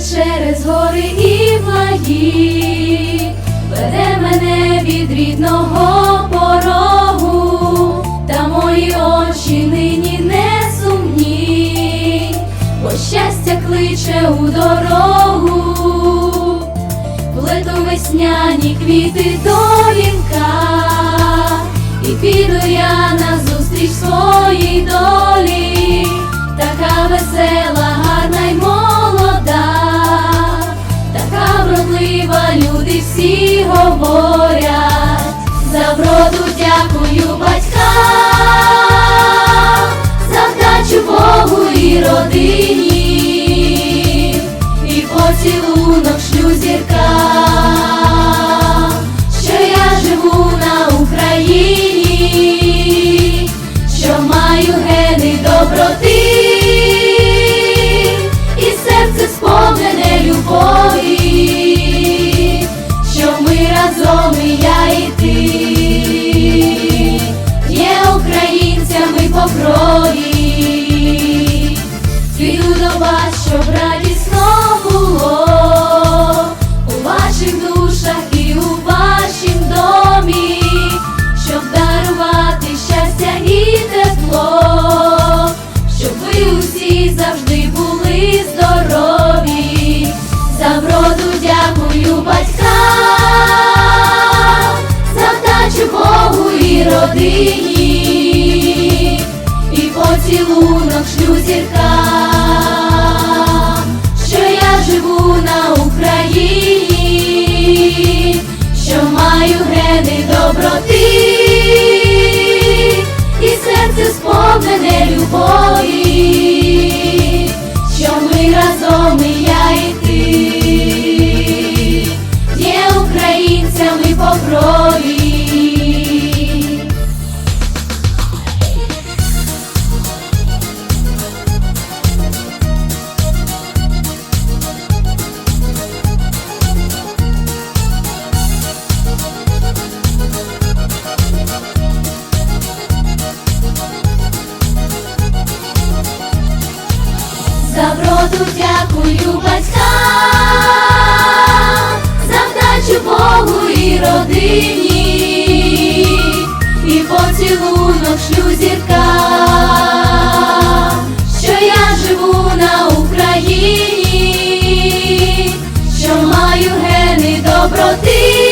через гори і благі, веде мене від рідного порогу, та мої очі нині не сумні, бо щастя кличе у дорогу, плету весняні квіти до всі говорять, за вроду дякую батькам, за вдачу Богу і родині, і поцілунок шлю зіркам, що я живу на Україні, що маю гени доброти, і серце сповнене любові, щоб радісно у ваших душах і у вашім домі, щоб дарувати щастя і тепло, щоб ви усі завжди були здорові. За дякую батькам, за Богу і родині, і поцілунок шлю зіркам, на Україні, що маю гени доброти, за дякую батькам, за вдачу Богу і родині, і поцілунок шлю зірка, що я живу на Україні, що маю гени доброти.